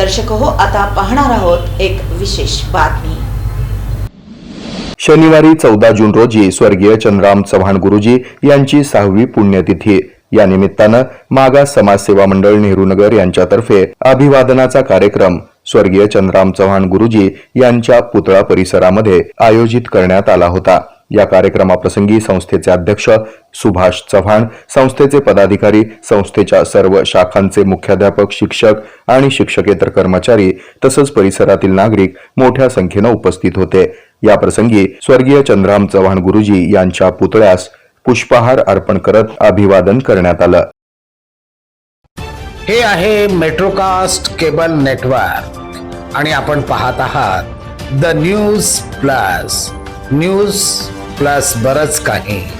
दर्शक हो आता पाहणार आहोत एक विशेष बातमी. शनिवारी चौदा जून रोजी स्वर्गीय चंद्राम चव्हाण गुरुजी यांची सहावी पुण्यतिथी. या निमित्तानं मागास समाजसेवा मंडळ नेहरूनगर यांच्यातर्फे अभिवादनाचा कार्यक्रम स्वर्गीय चंद्राम चव्हाण गुरुजी यांच्या पुतळा परिसरामध्ये आयोजित करण्यात आला होता. या कार्यक्रमाप्रसंगी संस्थेचे अध्यक्ष सुभाष चव्हाण संस्थेचे पदाधिकारी संस्थेच्या सर्व शाखांचे मुख्याध्यापक शिक्षक आणि शिक्षकेतर कर्मचारी तसंच परिसरातील नागरिक मोठ्या संख्येनं उपस्थित होते. याप्रसंगी स्वर्गीय चंद्राम चव्हाण गुरुजी यांच्या पुतळ्यास पुष्पहार अर्पण करत अभिवादन करण्यात आलं. हे आहे मेट्रोकास्ट केबल नेटवर्क आणि आपण पाहत आहात the news plus. News plus बरंच काही.